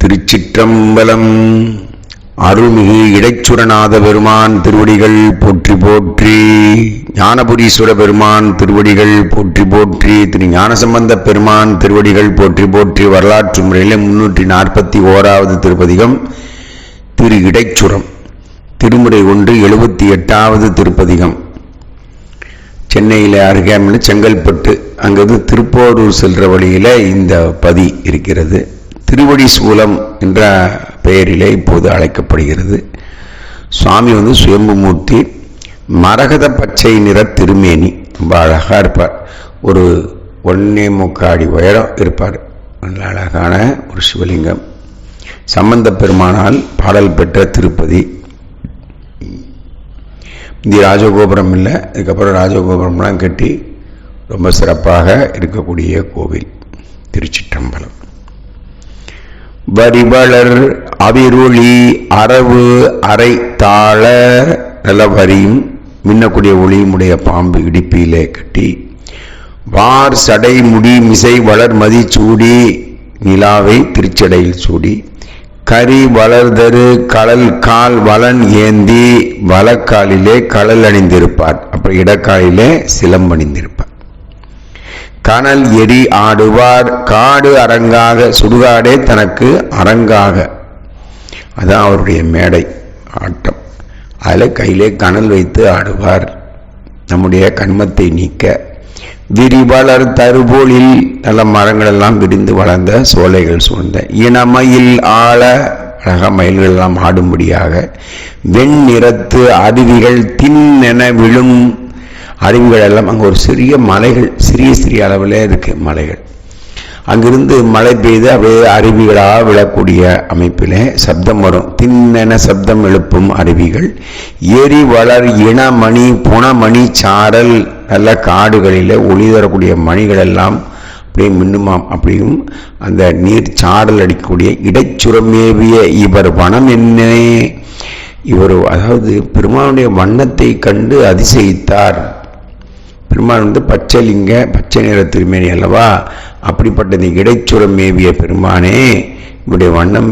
திருச்சிற்றம்பலம். அருள்மிகு இடைச்சுரநாத பெருமான் திருவடிகள் போற்றி போற்றி ஞானபுரீஸ்வர பெருமான் திருவடிகள் போற்றி போற்றி திரு ஞானசம்பந்த பெருமான் திருவடிகள் போற்றி போற்றி வரலாற்று முறையில் முன்னூற்றி நாற்பத்தி ஓராவது திருப்பதிகம் திரு இடைச்சுரம் திருமுறை ஒன்று எழுபத்தி எட்டாவது திருப்பதிகம். சென்னையில் அருகாமல் செங்கல்பட்டு அங்கிருந்து திருப்போரூர் செல்ற வழியில் இந்த பதி இருக்கிறது. திருவடி சூலம் என்ற பெயரிலே இப்போது அழைக்கப்படுகிறது. சுவாமி வந்து சுயம்புமூர்த்தி மரகத பச்சை நிற திருமேனி ரொம்ப அழகாக இருப்பார். ஒரு ஒன்னே முக்காடி உயரம் இருப்பார். நல்ல அழகான ஒரு சிவலிங்கம். சம்பந்த பெருமானால் பாடல் பெற்ற திருப்பதி. இந்த ராஜகோபுரம் இல்லை. அதுக்கப்புறம் ராஜகோபுரம்லாம் கட்டி ரொம்ப சிறப்பாக இருக்கக்கூடிய கோவில் திருச்சிற்றம்பலம். வரிவளர் அவிருளி அரவு அரை தாழ நல்ல வரியும் மின்னக்கூடிய ஒளியுமுடைய பாம்பு இடிப்பிலே கட்டி வார் சடை முடி மிசை வளர் மதி சூடி நிலாவை திருச்சடையில் சூடி கரி வளர்தரு கடல் கால் வளன் ஏந்தி வலக்காலிலே கடல் அணிந்திருப்பார். அப்புறம் இடக்காலிலே சிலம்பணிந்திருப்பார். கனல் எரி ஆடுவார். காடு அரங்காக சுடுகாடே தனக்கு அரங்காக. அதான் அவருடைய மேடை ஆட்டம். அதில் கையிலே கனல் வைத்து ஆடுவார். நம்முடைய கண்மத்தை நீக்க. விரிவளர் தருபோலில் நல்ல மரங்கள் எல்லாம் விரிந்து வளர்ந்த சோலைகள் சூழ்ந்த இனமயில் ஆழ அழக மயில்கள் எல்லாம் ஆடும்படியாக. வெண்ணிறத்து அருவிகள் தின்னென விழும் அருவிகள் எல்லாம் அங்கே ஒரு சிறிய மலைகள் சிறிய சிறிய அளவில் இருக்கு மலைகள். அங்கிருந்து மழை பெய்து அப்படியே அருவிகளாக விழக்கூடிய அமைப்பிலே சப்தம் வரும். தின்னென சப்தம் எழுப்பும் அருவிகள். ஏரி வளர் இனமணி புனமணி சாரல் நல்ல காடுகளில் ஒளி தரக்கூடிய மணிகள் எல்லாம் அப்படியே மின்னுமாம். அப்படியும் அந்த நீர் சாரல் அடிக்கக்கூடிய இடைச்சுரமேவிய இவர் வனம் என்ன? இவர் அதாவது பெருமானுடைய வண்ணத்தை கண்டு அதிசயித்தார். பெருமான் வந்து பச்சை லிங்க பச்சை நிற திருமேனி அல்லவா? அப்படிப்பட்ட இந்த இடைச்சுரம் மேவிய பெருமானே இவருடைய வண்ணம்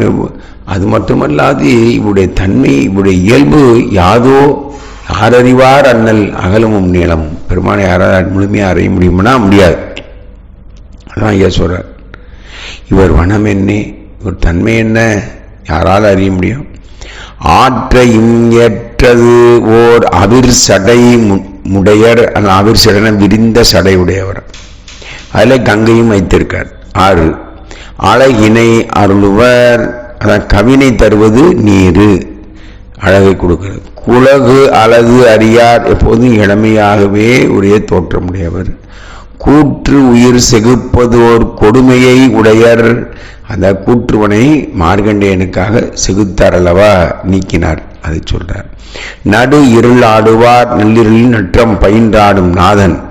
அது மட்டுமல்லாது இவருடைய தன்மை இவருடைய இயல்பு யாதோ யாரறிவார் அண்ணல் அகலமும் நீளமும் பெருமானை யாரால் முழுமையாக அறிய முடியும்னா? முடியாது. அதான் ஐயா சொல்கிறார் இவர் வனம் என்ன? இவர் தன்மை என்ன? யாரால் அறிய முடியும்? ஆற்றையும் ஏற்றது ஓர் அவிர் சடை முன் அந்த அவிர் சடன விரிந்த சடை உடையவர் அதில் கங்கையும் வைத்திருக்கார். ஆறு அழகினை அருளுவர். அதான் கவினை தருவது நீரு. அழகை கொடுக்கிறது. குலகு அழகு அறியார் எப்போதும் இளமையாகவே உரிய தோற்றமுடையவர். கூற்று உயிர் செகுப்பதோர் கொடுமையை உடையர். அந்த கூற்றுவனை மார்கண்டேயனுக்காக செகுத்தார் அல்லவா? நீக்கினார். அதை சொல்றார். நடு இருள் ஆடுவார் நள்ளிருளில் நற்றம் பயின்றாடும் நாதன்.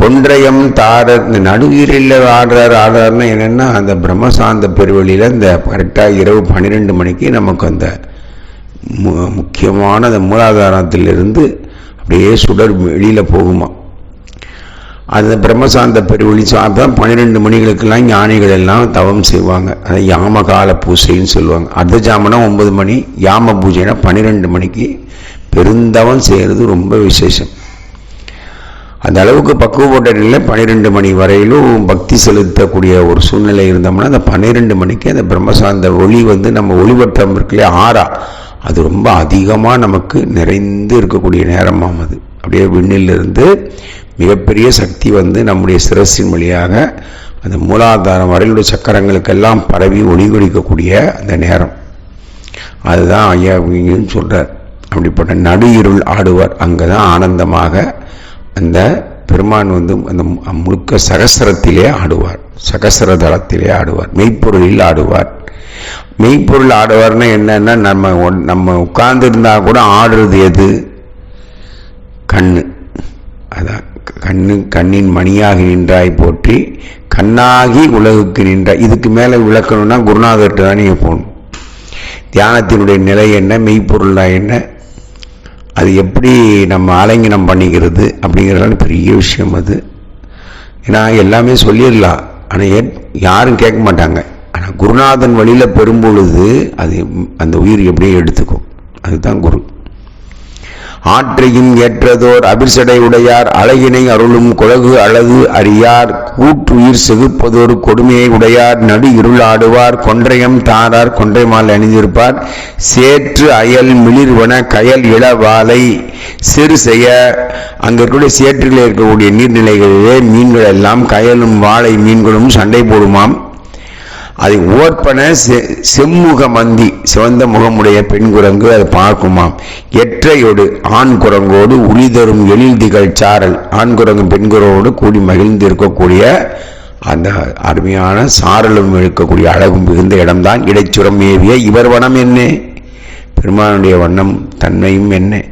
கொன்றையம் தாரர் இந்த நடு ஆடுறார் ஆடுறாருன்னா என்னென்னா அந்த பிரம்மசாந்த பெருவெளியில் இந்த கரெக்டாக இரவு பன்னிரெண்டு மணிக்கு நமக்கு அந்த முக்கியமான அந்த மூலாதாரத்திலிருந்து அப்படியே சுடர் வெளியில் போகுமா? அந்த பிரம்மசாந்த பெருவழி தான் பன்னிரெண்டு மணிகளுக்கெல்லாம் ஞானிகள் எல்லாம் தவம் செய்வாங்க. அதை யாமகால பூஜைன்னு சொல்லுவாங்க. அர்த்த ஜாமனா ஒன்பது மணி யாம பூஜைனா பன்னிரெண்டு மணிக்கு பெருந்தவம் செய்கிறது ரொம்ப விசேஷம். அந்த அளவுக்கு பக்குவப்பட்ட நிலையில் பன்னிரெண்டு மணி வரையிலும் பக்தி செலுத்தக்கூடிய ஒரு சூழ்நிலை இருந்தோம்னா அந்த பன்னிரெண்டு மணிக்கு அந்த பிரம்மசாந்த ஒளி வந்து நம்ம ஒளிவட்டம் இருக்குல்லையே ஆறா அது ரொம்ப அதிகமாக நமக்கு நிறைந்து இருக்கக்கூடிய நேரமாம் அது. அப்படியே விண்ணிலிருந்து மிகப்பெரிய சக்தி வந்து நம்முடைய சிரசின் வழியாக அந்த மூலாதாரம் வரையிலுள்ள சக்கரங்களுக்கெல்லாம் பரவி ஒளிகொடிக்கக்கூடிய அந்த நேரம். அதுதான் ஐயா இங்கன்னு சொல்கிறார் அப்படிப்பட்ட நடு இருள் ஆடுவார். அங்கே தான் ஆனந்தமாக அந்த பெருமான் வந்து அந்த முழுக்க சகசரத்திலே ஆடுவார். சகசர தளத்திலே ஆடுவார். மெய்ப்பொருளில் ஆடுவார். மெய்ப்பொருள் ஆடுவார்னா என்னன்னா நம்ம நம்ம உட்கார்ந்துருந்தா கூட ஆடுறது எது? கண்ணு. அதான். கண்ணு கண்ணின் மணியாக நின்றாய் போற்றி கண்ணாகி உலகுக்கு நின்றாய் இதுக்கு மேலே விளக்கணும்னா குருநாதர்கிட்ட தான் நீங்கள் போகணும். தியானத்தினுடைய நிலை என்ன மெய்ப்பொருள்னா என்ன அது எப்படி நம்ம ஆலங்கினம் பண்ணிக்கிறது அப்படிங்கிறதால பெரிய விஷயம் அது. ஏன்னா எல்லாமே சொல்லிடலாம். ஆனால் யாரும் கேட்க மாட்டாங்க. ஆனால் குருநாதன் வழியில் பெறும்பொழுது அது அந்த உயிர் எப்படியும் எடுத்துக்கும். அதுதான் குரு. ஆற்றையும் ஏற்றதோர் அபிர்சடை உடையார் அழகினை அருளும் குலகு அழகு அறியார் கூற்றுயிர் செகுப்பதோர் கொடுமையை உடையார் நடு இருள் ஆடுவார் கொன்றையம் தாரார் கொன்றைமால் அணிந்திருப்பார். சேற்று அயல் மிளிர்வன கயல் இளவாலை சிறு செய்ய அங்க இருக்கக்கூடிய சேற்றுகளில் இருக்கக்கூடிய நீர்நிலைகளிலே மீன்கள் எல்லாம் கயலும் வாழை மீன்களும் சண்டை போடுமாம். அதை ஓர்ப்பன செ- செம்முக மந்தி சிவந்த முகமுடைய பெண் குரங்கு அதை பார்க்குமாம். எற்றையோடு ஆண் குரங்கோடு உளிதரும் எழில் சாரல். ஆண் குரங்கு பெண் குரங்கோடு கூடி மகிழ்ந்து இருக்கக்கூடிய அந்த அருமையான சாரலும் இருக்கக்கூடிய அழகும் மிகுந்த இடம்தான் இடைச்சுரம் ஏவிய இவர் வனம் என்ன? பெருமானுடைய வண்ணம் தன்மையும் என்ன?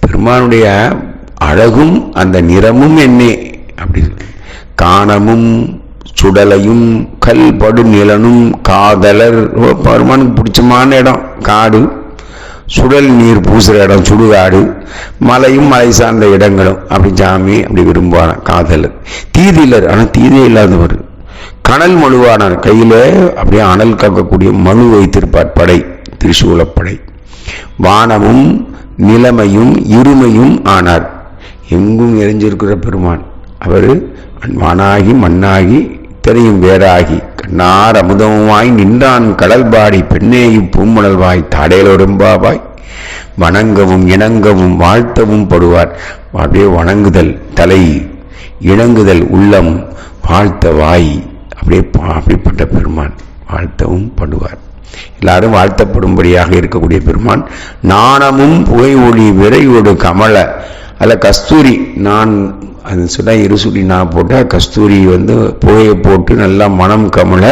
பெருமானுடைய அழகும் அந்த நிறமும் என்ன? அப்படி காணமும் சுடலையும் கல் படு நிலனும் காதலர். பெருமானுக்கு பிடிச்சமான இடம் காடு. சுடல் நீர் பூசுகிற இடம் சுடுகாடு. மலையும் மலை சார்ந்த இடங்களும். அப்படி சாமி அப்படி விரும்புவான காதலர். தீதியிலர் ஆனால் தீதே இல்லாதவர். கனல் மழுவானார். கையில் அப்படியே அனல் காக்கக்கூடிய மழு வைத்திருப்பார் படை திரிசூலப்படை வானமும் நிலைமையும் இருமையும் ஆனார். எங்கும் எரிஞ்சிருக்கிற பெருமான். அவர் வானாகி மண்ணாகி இத்தனையும் வேறாகி கண்ணார் அமுதமுமாய் நின்றான் கடல்பாடி பெண்ணேயும் பூமுணல்வாய் தாடேலொரும்பாவாய் வணங்கவும் இணங்கவும் வாழ்த்தவும் படுவார். அப்படியே வணங்குதல் தலை இணங்குதல் உள்ளம் வாழ்த்த வாய். அப்படியே அப்படிப்பட்ட பெருமான் வாழ்த்தவும் படுவார். எல்லாரும் வாழ்த்தப்படும்படியாக இருக்கக்கூடிய பெருமான். நாணமும் புகை ஒளி விரைவோடு கமல. அல்ல கஸ்தூரி நான் அது சொன்னால் இருசுடி நான் போட்டால் கஸ்தூரி வந்து புகையை போட்டு நல்லா மனம் கமல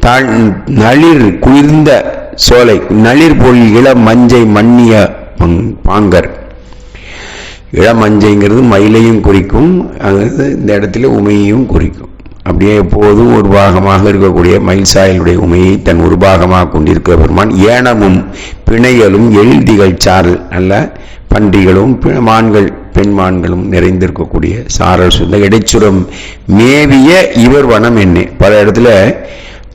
தாழ் நளிர் குளிர்ந்த சோலை நளிர் பொருள் இள மஞ்சை மன்னிய பங்- பாங்கர். இளமஞ்சைங்கிறது மயிலையும் குறிக்கும் அது இந்த இடத்துல உமையையும் குறிக்கும். அப்படியே எப்போதும் ஒரு பாகமாக இருக்கக்கூடிய மயில் சாயலுடைய உமையை தன் ஒரு பாகமாக கொண்டிருக்கிற பெருமான் ஏனமும் பிணையலும் எழுதிகள் சாரல் நல்ல பன்றிகளும் மான்கள் பெண் மான்களும் நிறைந்திருக்கக்கூடிய சாரல் சுந்த இடைச்சுரம் மேவிய இவர் வனம் என்ன. பல இடத்துல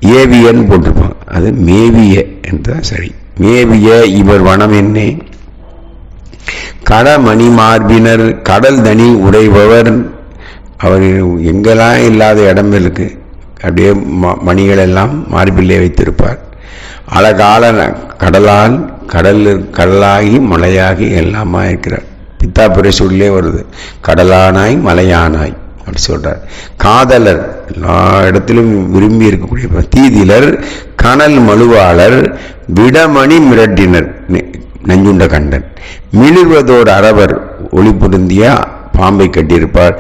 ஏவியன்னு போட்டிருப்பாங்க. அது மேவிய என்றுதான் சரி. மேவிய இவர் வனம் என்ன. கடமணி மார்பினர் கடல் தனி உடைபவர். அவர் எங்கெல்லாம் இல்லாத இடம் இருக்கு. அப்படியே மணிகள் எல்லாம் மார்பிலே வைத்திருப்பார். அழகால கடலால் கடல் கடலாகி மலையாகி எல்லாமா இருக்கிறார் பித்தா பிரசூரிலே வருது. கடலானாய் மலையானாய் அப்படி சொல்றார். காதலர் எல்லா இடத்திலும் விரும்பி இருக்கக்கூடிய தீதிலர் கனல் மழுவாளர் விடமணி மிரட்டினர் நஞ்சுண்ட நெஞ்சுண்ட கண்டன் மிளிர்வதோர் அரவர் ஒளி பொருந்திய பாம்பை கட்டியிருப்பார்.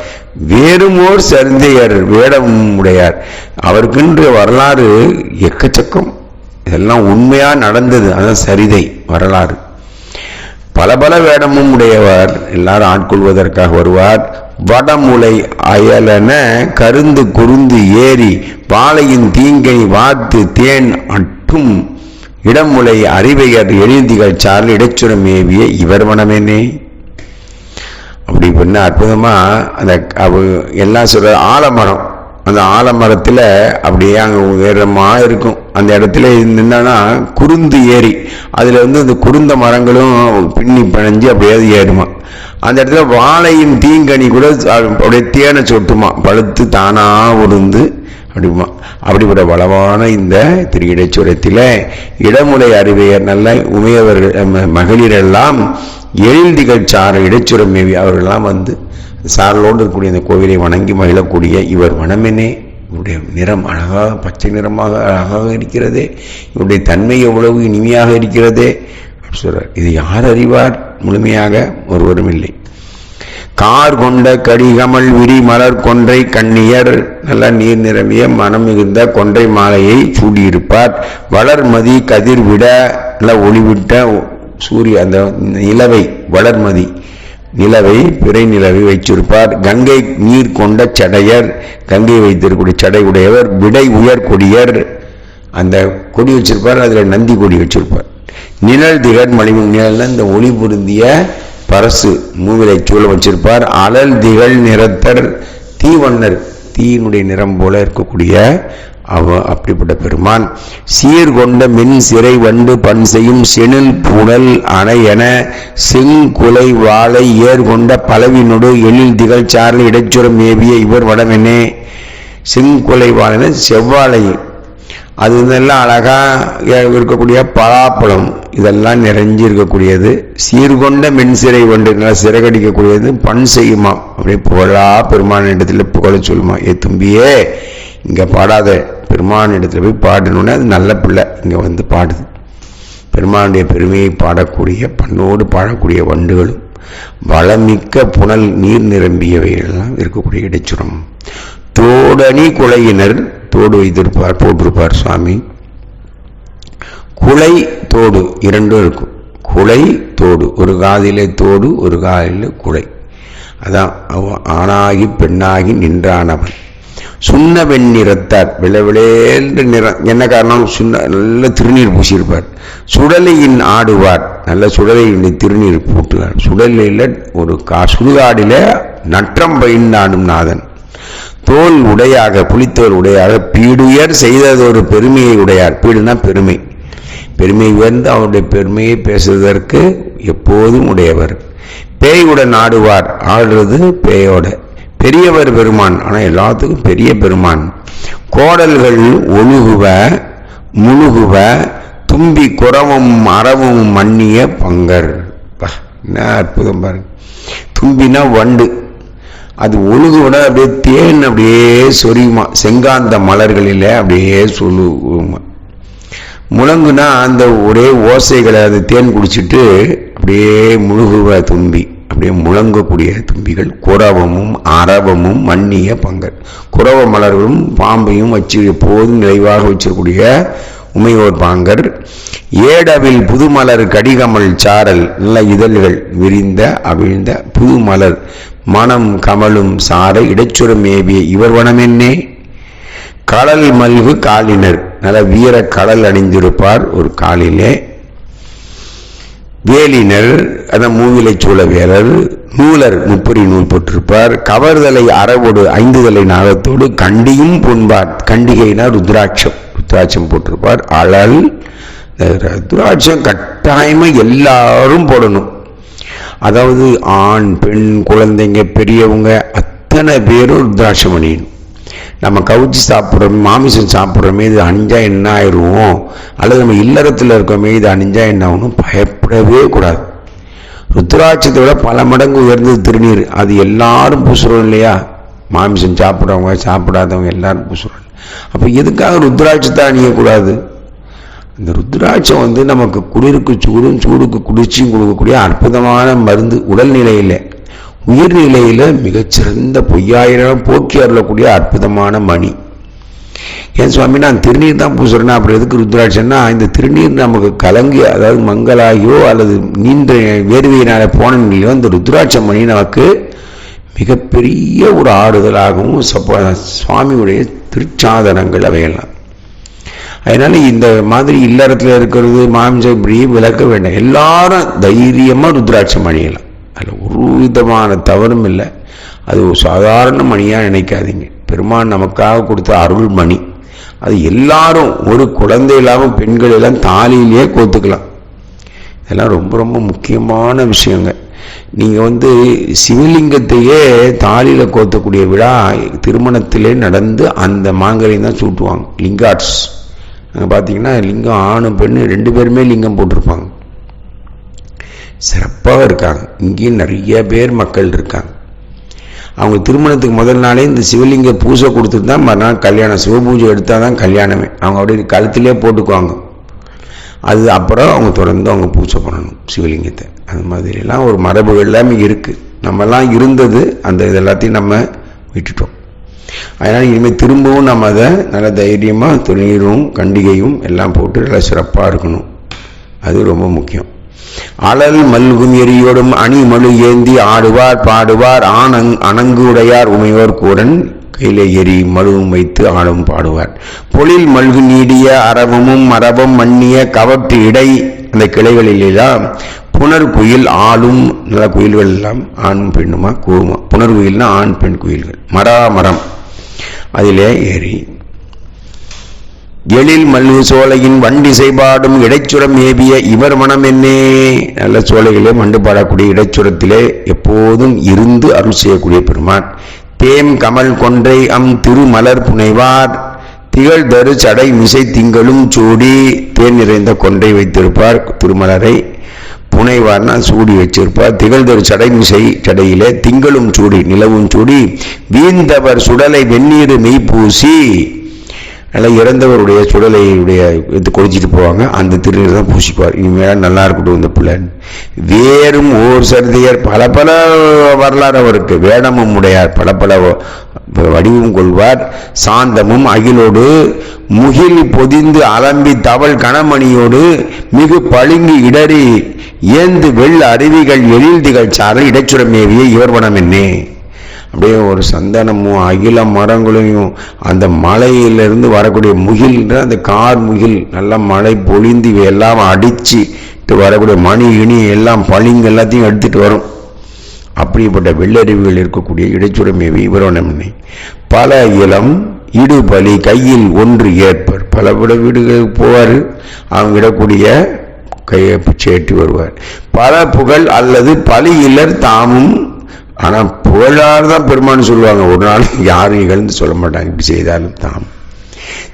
வேறுமோர் சருந்தையர் வேடம் உடையார். அவருக்கின்ற வரலாறு எக்கச்சக்கம். இதெல்லாம் உண்மையா நடந்தது? அதான் சரிதை வரலாறு. பல பல வேடமும் உடையவர். எல்லாரும் ஆட்கொள்வதற்காக வருவார். வடமுலை அயலன கருந்து குருந்து ஏறி பாலையின் தீங்கை வாத்து தேன் அட்டும். இடமுலை அறிவையர் எழுந்திகள் சார்ல் இடச்சுரம் ஏவிய இவர் மனமேனே. அப்படி பண்ண அற்புதமா அந்த அவ எல்லாம் சொல்ற ஆலமரம். அந்த ஆலமரத்தில் அப்படியே அங்கே உயரமா இருக்கும். அந்த இடத்துல நின்னா குருந்து ஏறி அதில் வந்து அந்த குருந்த மரங்களும் பின்னி பிணைஞ்சு அப்படியே அது ஏறுமா. அந்த இடத்துல வாழையின் தீங்கனி கூட அப்படியே தேனை சொட்டுமா. பழுத்து தானா உருந்து அப்படிமா. அப்படிப்பட்ட வளமான இந்த திரு இடைச்சுரத்தில் இடமுறை அறிவையர் நல்ல உமையவர்கள் மகளிரெல்லாம் எழில்திகள் சார இடைச்சுரம் மேவி அவர்களெல்லாம் வந்து சாரலோடு இருக்கக்கூடிய இந்த கோவிலை வணங்கி மகிழக்கூடிய இவர் மனமெனே இவருடைய நிறம் அழகாக பச்சை நிறமாக அழகாக இருக்கிறதே. இவருடைய தன்மை எவ்வளவு இனிமையாக இருக்கிறதே. அப்படி சொல்றார். இது யார் அறிவார்? முழுமையாக ஒருவரும் இல்லை. கார் கொண்ட கடிகமல் விரி மலர் கொன்றை கண்ணியர் நல்ல நீர் நிரம்பிய மனம் மிகுந்த கொன்றை மாலையை சூடியிருப்பார். வளர்மதி கதிர் விட நல்ல ஒளிவிட்ட சூரிய அந்த நிலவை வளர்மதி நிலவை பிறை நிலவை வைச்சிருப்பார் கங்கை நீர் கொண்ட சடையர் கங்கை வைத்திருக்கக்கூடிய சடை உடையவர் விடை உயர் கொடியர் அந்த கொடி வச்சிருப்பார் அதுல நந்தி கொடி வச்சிருப்பார். நிழல் திகழ் மலிவு நிழல்ல இந்த ஒளி பொருந்திய பரசு மூவிலை சூழ வச்சிருப்பார். அலல் திகழ் நிறத்தர் தீவண்ணர் தீயினுடைய நிறம் போல இருக்கக்கூடிய அவ அப்படிப்பட்ட பெருமான். சீர்கொண்ட மின் சிறை வண்டு பண் செய்யும் செனில் புனல் அணையென செங்குலை வாழை ஏர்கொண்ட பலவினோடு எழில் திகழ்ச்சாரல் இடைச்சுரம் மேவிய இவர் வடமெனே செங்குலை வாழன செவ்வாழை அது இதெல்லாம் அழகாக இருக்கக்கூடிய பலாப்பழம். இதெல்லாம் நிறைஞ்சு இருக்கக்கூடியது சீர்கொண்ட மின்சிறை ஒன்று நல்லா சிறகடிக்கக்கூடியது. பண் செய்யுமா? அப்படியே புகழா பெருமான இடத்துல புகழ சொல்லுமா? ஏ தும்பியே இங்கே பாடாத. பெருமான இடத்துல போய் பாடணும்னா அது நல்ல பிள்ளை. இங்கே வந்து பாடுது. பெருமானுடைய பெருமையை பாடக்கூடிய பண்ணோடு பாடக்கூடிய வண்டுகளும் வளமிக்க புனல் நீர் நிரம்பியவைகள்லாம் இருக்கக்கூடிய இடைச்சுரம். தோடணி குலையினர் தோடு வைத்திருப்பார் போட்டிருப்பார் சுவாமி. குலை தோடு இரண்டும் இருக்கும். குலை தோடு ஒரு காதிலே தோடு ஒரு காதில் குலை. அதான் ஆணாகி பெண்ணாகி நின்றானவன். சுண்ண வெண்ணிறத்தார் விளவிளேன்ற நிறம் என்ன காரணம்? சுண்ண நல்ல திருநீர் பூசியிருப்பார். சுடலையின் ஆடுவார் நல்ல சுடலையின் திருநீர் பூட்டுவார். சுடலையில் ஒரு கா சுடுகாடில நற்றம் பயின்றாடும் நாதன். தோல் உடையாக புலித்தோல் உடையாக பீடுயர் செய்ததொரு பெருமையை உடையார். பீடுனா பெருமை. பெருமை உயர்ந்து அவருடைய பெருமையை பேசுவதற்கு எப்போதும் உடையவர். பேயுடன் ஆடுவார் ஆடுறது பேயோட. பெரியவர் பெருமான். ஆனால் எல்லாத்துக்கும் பெரிய பெருமான். கோடல்கள் ஒழுகுவ முழுகுவ தும்பி குறவும் அறவும் மன்னிய பங்கர். பா, என்ன அற்புதம் பாருங்க. தும்பினா வண்டு. அது ஒழுகுவிட அப்படியே தேன் அப்படியே சொரியுமா? செங்காந்த மலர்களில் அப்படியே சொல்லுமா முழங்குனா அந்த ஒரே ஓசைகளை அது தேன் குடிச்சிட்டு அப்படியே முழுகுவ தும்பி அப்படியே முழங்கக்கூடிய தும்பிகள் குரவமும் அரவமும் மண்ணிய பங்கர் குரவ மலர்களும் பாம்பையும் வச்சு எப்போதும் நிறைவாக வச்சிருக்கூடிய உமையோர் பாங்கர். ஏடவில் புதுமலர் கடிகமல் சாரல் நல்ல இதழ்கள் விரிந்த அவிழ்ந்த புதுமலர் மனம் கமலும் சாரை இடைச்சுரம் ஏவிய இவர் வனமென்னே? கடல் மல்கு காலினர். நல்ல வீர கடல் அணிந்திருப்பார் ஒரு காலிலே. வேலினர் அதான் மூவிலை சூழ வேலர் நூலர் முப்பரி நூல் போட்டிருப்பார். கவர்தலை அறவோடு ஐந்துதலை நாகத்தோடு கண்டியும் புண்பார் கண்டிகைனா ருத்ராட்சம் ருத்ராட்சம் போட்டிருப்பார். அழல் ருத்ராட்சம் கட்டாயமா எல்லாரும் போடணும். அதாவது ஆண் பெண் குழந்தைங்க பெரியவங்க அத்தனை பேரும் ருத்ராட்சம் அணியணும் நம்ம கவுச்சி சாப்பிட்றோம் மாமிசம் சாப்பிட்றோமே இது அணிஞ்சா என்ன ஆயிடுவோம் அல்லது நம்ம இல்லறத்தில் இருக்கோமே இது அணிஞ்சா என்ன ஆகணும் பயப்படவே கூடாது. ருத்ராட்சத்தை விட பல மடங்கு உயர்ந்தது திருநீர். அது எல்லாரும் பூசுறோம் இல்லையா? மாமிசம் சாப்பிட்றவங்க சாப்பிடாதவங்க எல்லாரும் பூசுறோம். அப்போ எதுக்காக ருத்ராட்சத்தை அணியக்கூடாது? இந்த ருத்ராட்சம் வந்து நமக்கு குளிருக்கு சூடும் சூடுக்கு குளிர்ச்சியும் கொடுக்கக்கூடிய அற்புதமான மருந்து உடல்நிலையில் உயிர்நிலையில் மிகச்சிறந்த பொய்யாயிரம் போக்கி அருளக்கூடிய அற்புதமான மணி. ஏன் சுவாமி நான் திருநீர் தான் பூசுறேன்னா அப்புறம் எதுக்கு ருத்ராட்சம்னா இந்த திருநீர் நமக்கு கலங்கி அதாவது மங்களாகியோ அல்லது நீண்ட வேர்வையினால போன நிலையோ இந்த ருத்ராட்ச மணி நமக்கு மிகப்பெரிய ஒரு ஆறுதலாகவும் சப்போ சுவாமியுடைய திருச்சாதனங்கள் அவையெல்லாம். அதனால இந்த மாதிரி இல்லறத்தில் இருக்கிறது மாம்சம் இப்படி விளக்க வேண்டாம். எல்லாரும் தைரியமாக ருத்ராட்சம் அணியலாம் அதில் ஒரு விதமான தவறும் இல்லை. அது ஒரு சாதாரண மணியாக நினைக்காதீங்க. பெருமான் நமக்காக கொடுத்த அருள் மணி. அது எல்லாரும் ஒரு குழந்தை இல்லாமல் பெண்கள் எல்லாம் தாலியிலேயே கோத்துக்கலாம். இதெல்லாம் ரொம்ப ரொம்ப முக்கியமான விஷயங்க. நீங்கள் வந்து சிவலிங்கத்தையே தாலியில் கோத்தக்கூடிய விழா திருமணத்திலே நடந்து அந்த மாங்கலையும் தான் சூட்டுவாங்க. லிங்காட்ஸ். அங்கே பார்த்தீங்கன்னா லிங்கம் ஆணும் பெண்ணு ரெண்டு பேருமே லிங்கம் போட்டிருப்பாங்க. சிறப்பாக இருக்காங்க. இங்கேயும் நிறைய பேர் மக்கள் இருக்காங்க. அவங்க திருமணத்துக்கு முதல் நாளே இந்த சிவலிங்க பூஜை கொடுத்துட்டு தான் மறுநாள் கல்யாணம். சிவபூஜை எடுத்தால் தான் கல்யாணமே. அவங்க அப்படியே கழுத்திலே போட்டுக்குவாங்க. அது அப்புறம் அவங்க தொடர்ந்து அவங்க பூஜை பண்ணணும் சிவலிங்கத்தை. அது மாதிரிலாம் ஒரு மரபுகள் எல்லாமே இருக்குது நம்மலாம் இருந்தது அந்த இது எல்லாத்தையும் நம்ம விட்டுட்டோம். அதனால் இனிமேல் திரும்பவும் நம்ம அதை நல்ல தைரியமாக துணியும் கண்டிகையும் எல்லாம் போட்டு நல்லா சிறப்பாக இருக்கணும். அது ரொம்ப முக்கியம். அழல் மல்கும் எரியோடும் அணி மழு ஏந்தி ஆடுவார் பாடுவார் ஆனங் அணங்குடையார் உமையோர் கூடன் கையிலே எரி மழுவும் வைத்து ஆடும் பாடுவார். பொழில் மல்கு நீடிய அரவமும் மரபம் மண்ணிய கவற்று இடை அந்த கிளைகளிலெல்லாம் புனர் குயில் ஆளும் நல்ல குயில்கள் எல்லாம் ஆண் பெண்ணுமா கூறுமா? புனர் குயில்னா ஆண் பெண் குயில்கள். மரா மரம். அதிலே ஏறி. எழில் மல்லு சோலையின் வண்டி செய்பாடும் இடைச்சுரம் ஏவிய இவர் மனம் என்னே. நல்ல சோலைகளே மண்டு பாடக்கூடிய இடைச்சுரத்திலே எப்போதும் இருந்து அருள் செய்யக்கூடிய பெருமான். தேம் கமல் கொன்றை அம் திருமலர் புனைவார். திகழ் தரு சடை மிசை திங்களும் சூடி. தேன் நிறைந்த கொன்றை வைத்திருப்பார் திருமலரை. புனைவார்னா சூடி வச்சிருப்பார். திகழ்தொரு சடைமிசை சடையிலே திங்களும் சூடி நிலவும் சூடி வீந்தவர் சுடலை வெந்நீர் மெய்ப்பூசி நல்லா இறந்தவருடைய சுடலையுடைய இது கொடிச்சிட்டு போவாங்க. அந்த திருநீர் தான் பூசிப்பார். இனிமேல் நல்லா இருக்கட்டும் இந்த பிள்ளை. வேறும் ஓர் சருதியர் பல பல வரலாறு அவருக்கு. வேடமும் உடையார். பல பல வடிவம் கொள்வார். சாந்தமும் அகிலோடு முகில் பொதிந்து அலம்பி தவள் கணமணியோடு மிகு பளிங்கு இடறி ஏந்து வெள்ள அருவிகள் எழில் திகழ்ச்சாரல் இடைச்சுரமேவிய இவர்வனம் என்னே. அப்படியே ஒரு சந்தனமும் அகில மரங்களையும் அந்த மலையிலிருந்து வரக்கூடிய முகில்ன்ற அந்த கார் முகில் நல்லா மழை பொழிந்து இவை எல்லாம் அடிச்சுட்டு வரக்கூடிய மணி இனி எல்லாம் பளிங்கு எல்லாத்தையும் எடுத்துட்டு வரும். அப்படிப்பட்ட வெள்ளறிவுகள் இருக்கக்கூடிய இடைச்சுரமேவி விவரணமின்மை. பல இளம் இடுபலி கையில் ஒன்று ஏற்பர். பல விட வீடுகளுக்கு போவார். அவங்க விடக்கூடிய கையை சேற்றி வருவார். பல புகழ் அல்லது பலி இல்லர் தாமும் ஆனால் புகழார் தான் பெருமான்னு சொல்லுவாங்க. ஒரு நாள் யாரும் இகழ்ந்து சொல்ல மாட்டாங்க. இப்படி செய்தாலும் தாம்.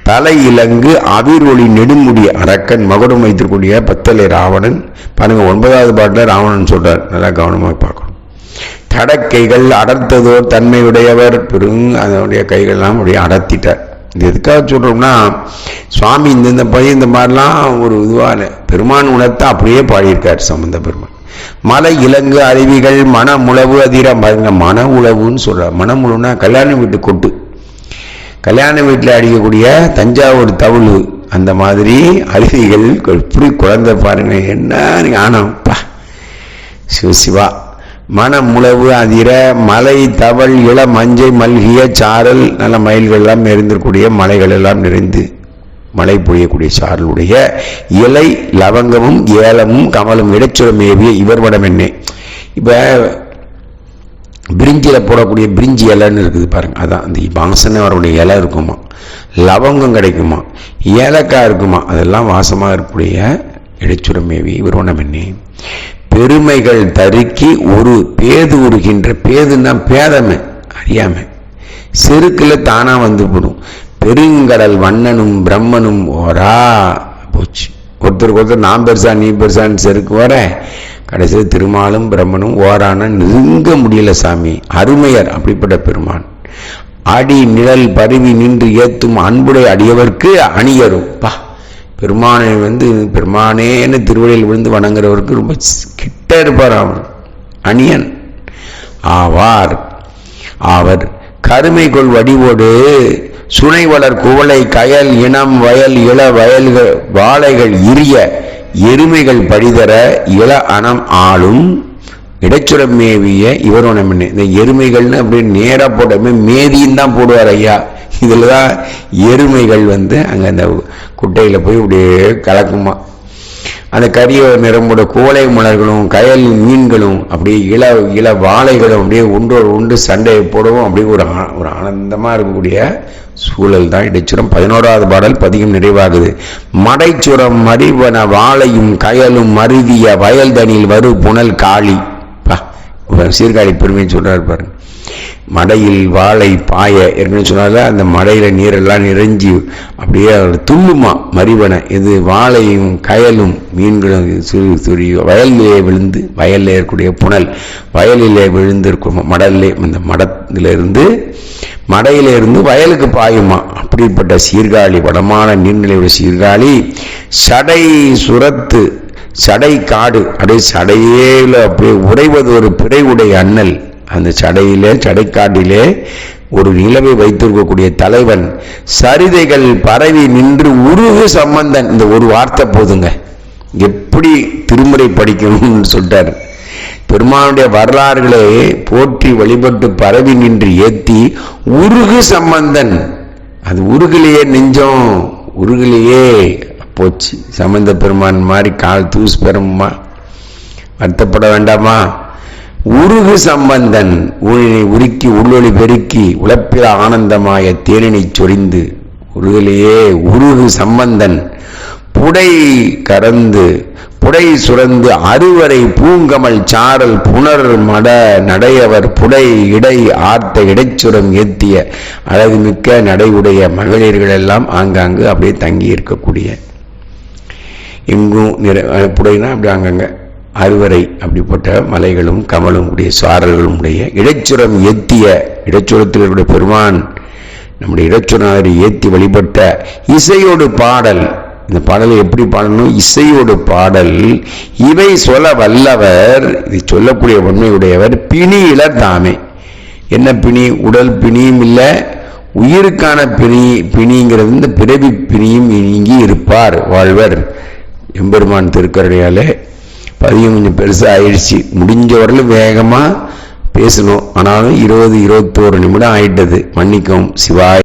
தலை இலங்கு அவிர் ஒளி நெடுமுடி அரக்கன் மகுடம் வைத்திருக்கூடிய பத்தலை ராவணன். பாருங்க ஒன்பதாவது பாட்டில் ராவணன் சொல்றார். நல்லா கவனமாக பார்க்கணும். தடக்கைகள் அடர்த்ததோர் தன்மையுடையவர். பெருங் அதனுடைய கைகள்லாம் அப்படியே அடர்த்திட்டார். இது எதுக்காக சொல்கிறோம்னா சுவாமி இந்த இந்த இந்த மாதிரிலாம் ஒரு இதுவான பெருமான் உணர்த்த அப்படியே பாடியிருக்கார் சம்பந்த பெருமான். மலை இலங்கு அருவிகள் மன முழவு அதிரம் பாருங்க மன உழவுன்னு சொல்கிறார் மன முழுனா கல்யாண வீட்டு கொட்டு. கல்யாண வீட்டில் அடிக்கக்கூடிய தஞ்சாவூர் தவுளு அந்த மாதிரி அருவிகள் எப்படி குழந்தை பாருங்க என்ன ஆனப்பா சிவ சிவா மனமுளவு அதிர மலை தவள் இள மஞ்சை மல்கிய சாரல் நல்ல மயில்கள் எல்லாம் நிறைந்திருக்கூடிய மலைகள் எல்லாம் நிறைந்து மழை பொழியக்கூடிய சாரலுடைய இலை லவங்கமும் ஏலமும் கமலும் இடைச்சுரம் ஏவிய இவர் வடம் என்ன. இப்ப பிரிஞ்சியில் போடக்கூடிய பிரிஞ்சி இலைன்னு இருக்குது பாருங்க. அதான் அந்த வாசனை அவருடைய இலை இருக்குமா? லவங்கம் கிடைக்குமா? ஏலக்காய் இருக்குமா? அதெல்லாம் வாசமாக இருக்கக்கூடிய இடைச்சுரமேவி இவரோணம் என்ன. பெருமைகள் தருக்கி ஒரு பேது உருகின்ற பேதுன்னா பேதமை அறியாமை. செருக்கில் தானாக வந்து போடும். பெருங்கடல் வண்ணனும் பிரம்மனும் ஓரா போச்சு. ஒருத்தருக்கு ஒருத்தர் நான் பெருசா நீ பெருசான்னு செருக்கு வர கடைசியில் திருமாலும் பிரம்மனும் ஓரான நெருங்க முடியல சாமி. அருமையர் அப்படிப்பட்ட பெருமான். அடி நிழல் பருவி நின்று ஏத்தும் அன்புடைய அடியவர்க்கு அணியரும். பா. பெருமானை வந்து பெருமானேன்னு திருவடியில் விழுந்து வணங்குறவருக்கு ரொம்ப கிட்ட இருப்பார் அவர். அணியன். ஆவார். அவர் கருமை கொள் வடிவோடு சுனைவளர் குவளை கயல் இனம் வயல் இள வயல்கள் வாழைகள் இரிய எருமைகள் படிதர இள அனம் ஆளும் இடைச்சுரம் மேவிய இவரோனம் இந்த எருமைகள்னு அப்படி நேராக போட்டமே மேதியும் தான் போடுவார் ஐயா. இதில் தான் எருமைகள் வந்து அங்கே அந்த குட்டையில் போய் இப்படியே கலக்குமா. அந்த கரிய நிறமோட கோலை மலர்களும் கயல் மீன்களும் அப்படியே இள இள வாழைகளும் அப்படியே ஒன்றோடு ஒன்று சண்டையை போடவும் அப்படியே ஒரு ஒரு ஆனந்தமாக இருக்கக்கூடிய சூழல் தான் இடைச்சுரம் பதினோராவது பாடல் பதிகம் நிறைவாகுது. மடைச்சுரம் மறிவன வாழையும் கயலும் மருதிய வயல் தனியில் வரு புனல் காளி. பா சீர்காழி பெருமைன்னு சொல்றாரு பாருங்க. மடையில் வாழை பாய ஏற்கனவே சொன்னால அந்த மடையில நீரெல்லாம் நிறைஞ்சி அப்படியே துள்ளுமா மறிவன. இது வாழையும் கயலும் மீன்களும் சிறு துரி வயலிலே விழுந்து வயலில் இருக்கக்கூடிய புனல் வயலிலே விழுந்து இருக்கும் மடல்லே இந்த மடத்திலிருந்து மடையிலிருந்து வயலுக்கு பாயுமா. அப்படிப்பட்ட சீர்காழி வடமான நீர்நிலையுடைய சீர்காழி சடை சுரத்து சடை காடு. அப்படியே சடையேல அப்படியே உடைவது ஒரு பிறை உடைய அண்ணல். அந்த சடையிலே சடைக்காட்டிலே ஒரு நிலவை வைத்திருக்கக்கூடிய தலைவன் சரிதைகள் பரவி நின்று உருகு சம்பந்தன். இந்த ஒரு வார்த்தை போதுங்க. எப்படி திருமுறை படிக்கணும்னு சொல்லிட்டார். பெருமானுடைய வரலாறுகளை போற்றி வழிபட்டு பரவி நின்று ஏத்தி உருகு சம்பந்தன். அது உருகிலேயே நெஞ்சம் உருகிலேயே போச்சு. சம்பந்த பெருமான் மாதிரி கால் தூசு பெருமா வருத்தப்பட வேண்டாமா? உருகு சம்பந்தன் ஊழினை உருக்கி உள்ளொளி பெருக்கி உழப்பில ஆனந்தமாய தேனினை சொரிந்து உருகிலேயே உருகு சம்பந்தன். புடை கறந்து புடை சுரந்து அறுவரை பூங்கமல் சாரல் புனர் மட நடையவர் புடை இடை ஆர்த்த இடைச்சுரம் ஏத்திய அழகுமிக்க நடையுடைய மகளிர்கள் எல்லாம் ஆங்காங்கு அப்படியே தங்கி இருக்கக்கூடிய எங்கும் நிற புடைனா அப்படி ஆங்காங்க. அறுவரை அப்படிப்பட்ட மலைகளும் கமலும் உடைய சாரல்களும் உடைய இடைச்சுரம் ஏத்திய இடைச்சுரத்தில் பெருமான் நம்முடைய இடைச்சுரனாரை ஏத்தி வழிபட்ட இசையோடு பாடல். இந்த பாடலை எப்படி பாடணும்? இசையோடு பாடல். இவை சொல்ல வல்லவர் இது சொல்லக்கூடிய உண்மையுடையவர் பிணி இழந்தாமே தாமே என்ன பிணி? உடல் பிணியும் இல்லை உயிருக்கான பிணி பிணிங்கிறது இந்த பிறவி பிணியும் நீங்கி இருப்பார் வாழ்வர். எம்பெருமான் திருக்கரடையாலே பதியம் கொஞ்சம் பெருசாக ஆயிடுச்சு முடிஞ்ச வரலும் வேகமாக பேசணும். ஆனாலும் இருபது இருபத்தோரு நிமிடம் ஆயிட்டது. மன்னிக்கவும். சிவாய்